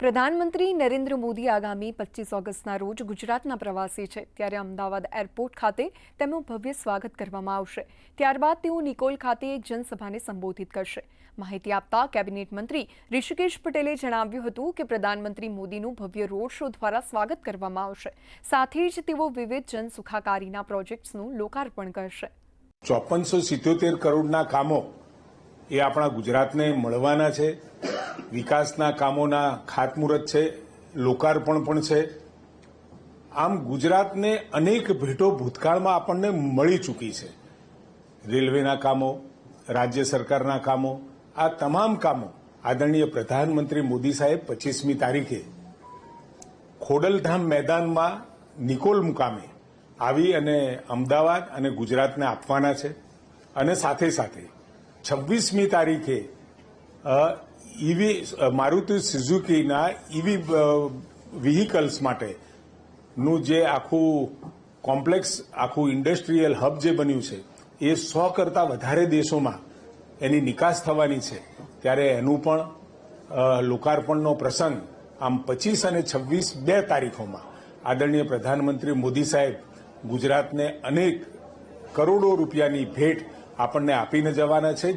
પ્રધાનમંત્રી નરેન્દ્ર મોદી આગામી પચીસ ઓગસ્ટના રોજ ગુજરાતના પ્રવાસે છે. ત્યારે અમદાવાદ એરપોર્ટ ખાતે તેમનું ભવ્ય સ્વાગત કરવામાં આવશે. ત્યારબાદ તેઓ નિકોલ ખાતે એક જનસભાને સંબોધિત કરશે. માહિતી આપતા કેબિનેટ મંત્રી ઋષિકેશ પટેલે જણાવ્યું હતું કે પ્રધાનમંત્રી મોદીનું ભવ્ય રોડ શો દ્વારા સ્વાગત કરવામાં આવશે. સાથે જ તેઓ વિવિધ જનસુખાકારીના પ્રોજેક્ટ્સનું લોકાર્પણ કરશે. ચોપનસો સિત્યોતેર કરોડના કામો એ આપણા ગુજરાતને મળવાના છે. વિકાસના કામોના ખાતમુહૂર્ત છે, લોકાર્પણ પણ છે. આમ ગુજરાતને અનેક ભેટો ભૂતકાળમાં આપણને મળી ચૂકી છે. રેલવેના કામો, રાજ્ય સરકારના કામો, આ તમામ કામો આદરણીય પ્રધાનમંત્રી મોદી સાહેબ પચીસમી તારીખે ખોડલધામ મેદાનમાં નિકોલ મુકામે આવી અને અમદાવાદ અને ગુજરાતને આપવાના છે. અને સાથે સાથે છવ્વીસમી તારીખે ઈવી મારુતિ સુઝુકીના ઈવી વ્હીકલ્સ માટેનું જે આખું કોમ્પ્લેક્સ આખું ઇન્ડસ્ટ્રીયલ હબ જે બન્યું છે, એ સો કરતાં વધારે દેશોમાં એની નિકાસ થવાની છે. ત્યારે એનું પણ લોકાર્પણનો પ્રસંગ આમ પચીસ અને છવ્વીસ બે તારીખોમાં આદરણીય પ્રધાનમંત્રી મોદી સાહેબ ગુજરાતને અનેક કરોડો રૂપિયાની ભેટ આપણને આપીને જવાના છે.